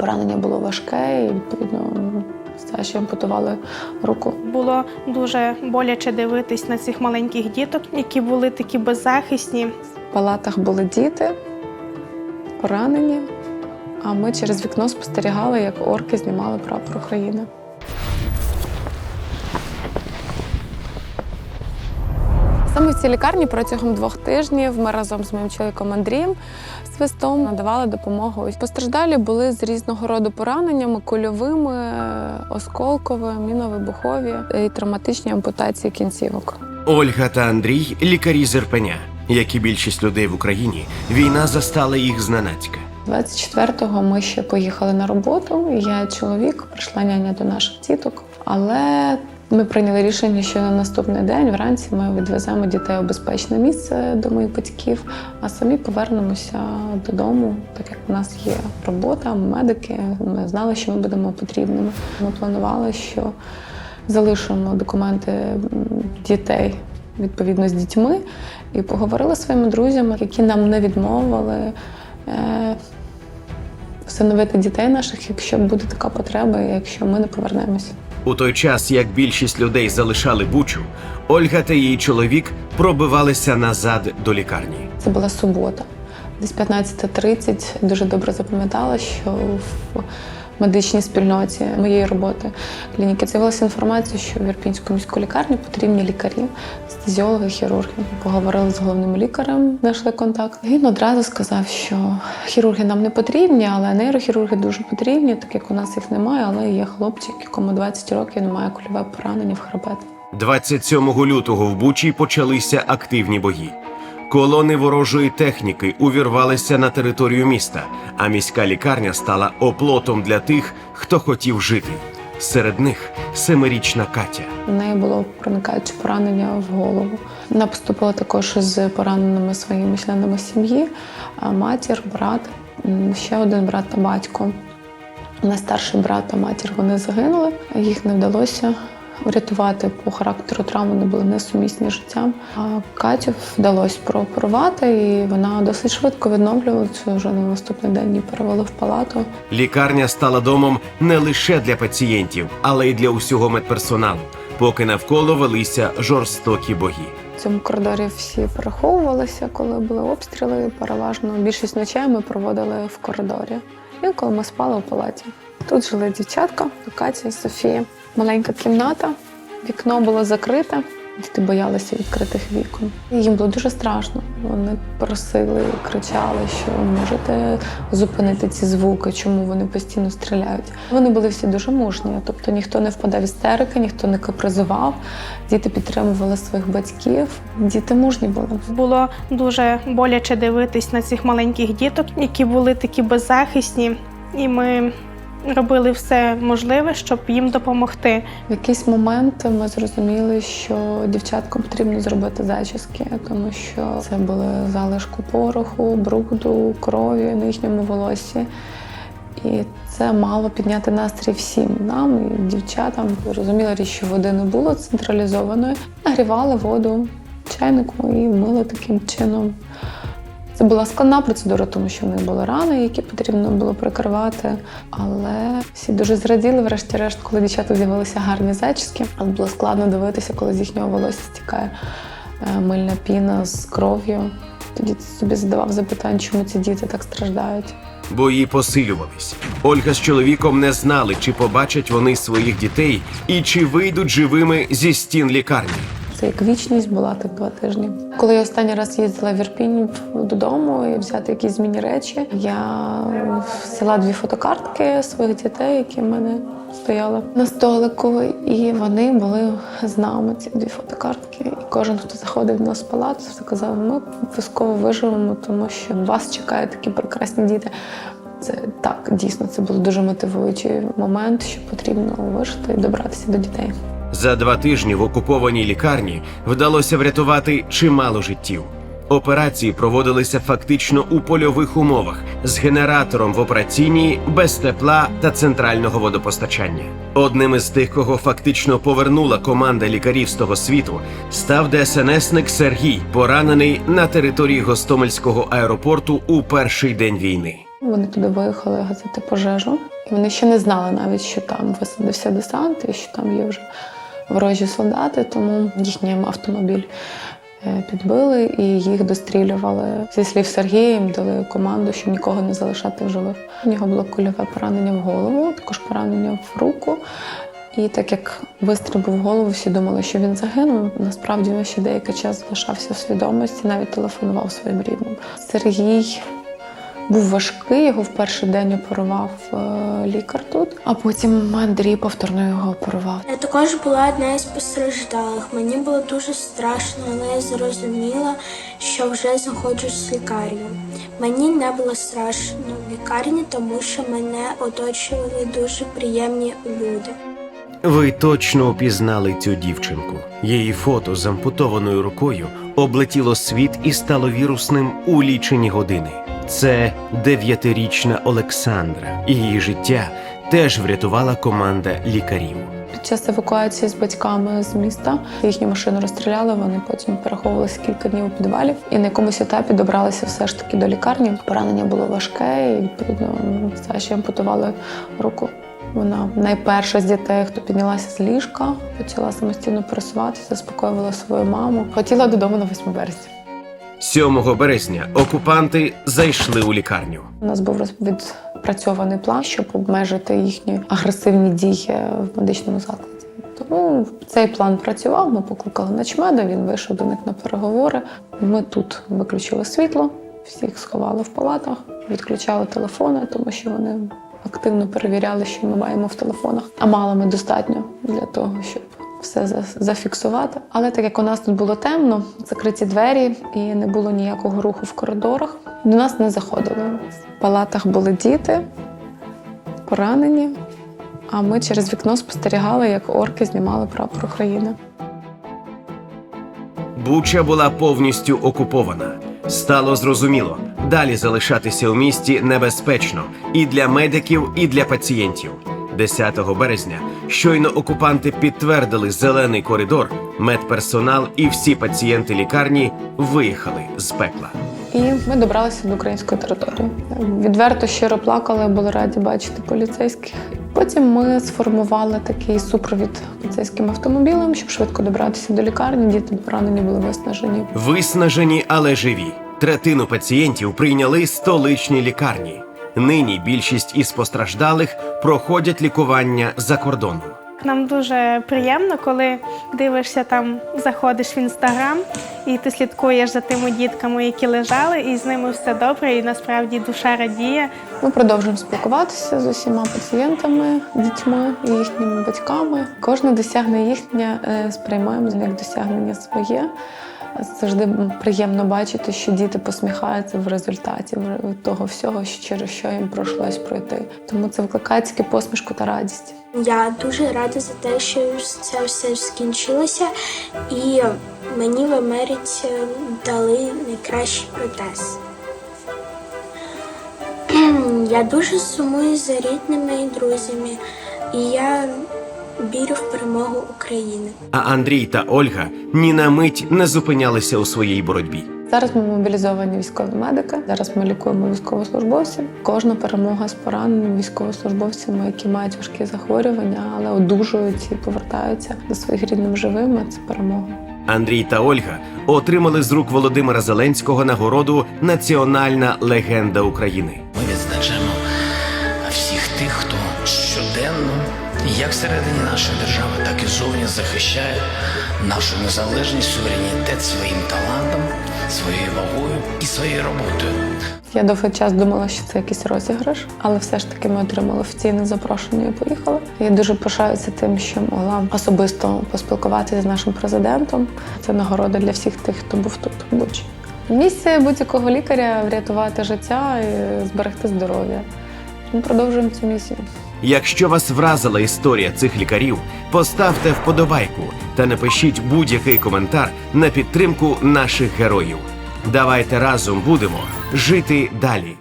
Поранення було важке, і відповідно ще ампутували руку. Було дуже боляче дивитись на цих маленьких діток, які були такі беззахисні. В палатах були діти, поранені, а ми через вікно спостерігали, як орки знімали прапор України. Саме в цій лікарні протягом двох тижнів ми разом з моїм чоловіком Андрієм Свистом надавали допомогу. Постраждалі були з різного роду пораненнями, кульовими, осколковими, міновибухові і травматичні ампутації кінцівок. Ольга та Андрій лікарі з Ірпеня. Як і більшість людей в Україні, війна застала їх зненацька. 24-го ми ще поїхали на роботу. Я чоловік прийшла няня до наших діток. Але ми прийняли рішення, що на наступний день вранці ми відвеземо дітей у безпечне місце до моїх батьків, а самі повернемося додому, так як у нас є робота, медики. Ми знали, що ми будемо потрібними. Ми планували, що залишимо документи дітей відповідно з дітьми, і поговорили зі своїми друзями, які нам не відмовили. е, Встановити дітей наших, якщо буде така потреба, якщо ми не повернемося. У той час, як більшість людей залишали бучу, Ольга та її чоловік пробивалися назад до лікарні. Це була субота. Десь 15.30 дуже добре запам'ятала, що в медичній спільноті моєї роботи клініки з'явилася інформація, що в Ірпінську міську лікарню потрібні лікарі, стезіологи, хірурги. Поговорили з головним лікарем, знайшли контакт. Він одразу сказав, що хірурги нам не потрібні, але нейрохірурги дуже потрібні, так як у нас їх немає, але є хлопчик, якому 20 років немає кульове поранення в хребет. 27 лютого в Бучі почалися активні бої. Колони ворожої техніки увірвалися на територію міста, а міська лікарня стала оплотом для тих, хто хотів жити. Серед них семирічна Катя. У неї було проникаюче поранення в голову. Вона поступила також з пораненими своїми членами сім'ї, матір, брат, ще один брат та батько. Найстарший брат та матір вони загинули. Їх не вдалося врятувати по характеру травм, вони були несумісні з життям. А Катю вдалося прооперувати, і вона досить швидко відновлювалася. Вже на наступний день її перевели в палату. Лікарня стала домом не лише для пацієнтів, але й для усього медперсоналу, поки навколо велися жорстокі бої. В цьому коридорі всі переховувалися, коли були обстріли. Переважно більшість ночей ми проводили в коридорі. Інколи ми спали у палаті. Тут жили дівчатка, Катя, Софія. Маленька кімната, вікно було закрите. Діти боялися відкритих вікон. Їм було дуже страшно. Вони просили, кричали, що можете зупинити ці звуки, чому вони постійно стріляють. Вони були всі дуже мужні, тобто ніхто не впадав в істерики, ніхто не капризував. Діти підтримували своїх батьків. Діти мужні були. Було дуже боляче дивитись на цих маленьких діток, які були такі беззахисні, і ми робили все можливе, щоб їм допомогти. В якийсь момент ми зрозуміли, що дівчаткам потрібно зробити зачіски, тому що це були залишку пороху, бруду, крові на їхньому волосі. І це мало підняти настрій всім нам і дівчатам. Зрозуміла річ, що води не було централізованої. Нагрівали воду чайнику і мили таким чином. Це була складна процедура, тому що в них були рани, які потрібно було прикривати. Але всі дуже зраділи, врешті-решт, коли дівчата з'явилися гарні зачіски. Але було складно дивитися, коли з їхнього волосся стікає е, мильна піна з кров'ю. Тоді собі задавав запитання, чому ці діти так страждають. Бої посилювались. Ольга з чоловіком не знали, чи побачать вони своїх дітей і чи вийдуть живими зі стін лікарні. Це як вічність була так два тижні. Коли я останній раз їздила в Ірпінь додому і взяти якісь змінні речі, я взяла дві фотокартки своїх дітей, які в мене стояли на столику, і вони були з нами. Ці дві фотокартки. І кожен, хто заходив в нас в палату, сказав: ми обов'язково виживемо, тому що вас чекають такі прекрасні діти. Це так, дійсно, це був дуже мотивуючий момент, що потрібно вижити і добратися до дітей. За два тижні в окупованій лікарні вдалося врятувати чимало життів. Операції проводилися фактично у польових умовах з генератором в операційній без тепла та центрального водопостачання. Одним із тих, кого фактично повернула команда лікарів з того світу, став ДСНСник Сергій, поранений на території Гостомельського аеропорту у перший день війни. Вони туди виїхали гасити пожежу, і вони ще не знали навіть, що там висадився десант і що там є вже ворожі солдати, тому їхній автомобіль е, підбили і їх дострілювали. Зі слів Сергія їм дали команду, щоб нікого не залишати в живих. У нього було кульове поранення в голову, також поранення в руку. І так як вистріл голову, всі думали, що він загинув. Насправді він ще деякий час залишався в свідомості, навіть телефонував своїм рідним. Сергій був важкий, його в перший день оперував е, лікар тут, а потім Андрій повторно його оперував. Я також була одна із постраждалих. Мені було дуже страшно, але я зрозуміла, що вже знаходжусь в лікарні. Мені не було страшно в лікарні, тому що мене оточували дуже приємні люди. Ви точно впізнали цю дівчинку. Її фото з ампутованою рукою облетіло світ і стало вірусним у лічені години. Це дев'ятирічна Олександра. Її життя теж врятувала команда лікарів. Під час евакуації з батьками з міста їхню машину розстріляли. Вони потім переховувалися кілька днів у підвалі і на якомусь етапі добралися все ж таки до лікарні. Поранення було важке, і відповідно Саші ампутували руку. Вона найперша з дітей, хто піднялася з ліжка, почала самостійно пересуватися, заспокоювала свою маму. Хотіла додому на 8 березня. 7 березня окупанти зайшли у лікарню. У нас був відпрацьований план, щоб обмежити їхні агресивні дії в медичному закладі. Тому цей план працював. Ми покликали начмеда, він вийшов до них на переговори. Ми тут виключили світло, всіх сховали в палатах, відключали телефони, тому що вони активно перевіряли, що ми маємо в телефонах. А мало ми достатньо для того, щоб все зафіксувати. Але так як у нас тут було темно, закриті двері і не було ніякого руху в коридорах, до нас не заходили. В палатах були діти, поранені. А ми через вікно спостерігали, як орки знімали прапор України. Буча була повністю окупована. Стало зрозуміло, далі залишатися у місті небезпечно і для медиків, і для пацієнтів. 10 березня щойно окупанти підтвердили зелений коридор, медперсонал і всі пацієнти лікарні виїхали з пекла. І ми добралися до української території. Відверто щиро плакали, були раді бачити поліцейських. Потім ми сформували такий супровід поліцейським автомобілем, щоб швидко добратися до лікарні. Діти поранені були виснажені. Виснажені, але живі. Третину пацієнтів прийняли столичні лікарні. Нині більшість із постраждалих проходять лікування за кордоном. Нам дуже приємно, коли дивишся там, заходиш в інстаграм, і ти слідкуєш за тими дітками, які лежали, і з ними все добре, і насправді душа радіє. Ми продовжуємо спілкуватися з усіма пацієнтами, дітьми і їхніми батьками. Кожне досягнення їхнє е, сприймаємо як досягнення своє. Завжди приємно бачити, що діти посміхаються в результаті того всього, через що їм пройшлось пройти. Тому це викликає тільки посмішку та радість. Я дуже рада за те, що це все скінчилося, і мені в Америці дали найкращий протез. Я дуже сумую за рідними і друзями, і я вірю в перемогу України. А Андрій та Ольга ні на мить не зупинялися у своїй боротьбі. Зараз ми мобілізовані військові медики. Зараз ми лікуємо військовослужбовців. Кожна перемога з пораненими військовослужбовцями, які мають важкі захворювання, але одужують і повертаються до своїх рідним живими. Це перемога. Андрій та Ольга отримали з рук Володимира Зеленського нагороду Національна легенда України. Як всередині нашої держави, так і зовні захищає нашу незалежність, суверенітет своїм талантом, своєю вагою і своєю роботою. Я довгий час думала, що це якийсь розіграш, але все ж таки ми отримали офіційне запрошення і поїхали. Я дуже пишаюся тим, що могла особисто поспілкуватися з нашим президентом. Це нагорода для всіх тих, хто був тут в Бучі. Місія будь-якого лікаря врятувати життя і зберегти здоров'я. Ми продовжуємо цю місію. Якщо вас вразила історія цих лікарів, поставте вподобайку та напишіть будь-який коментар на підтримку наших героїв. Давайте разом будемо жити далі.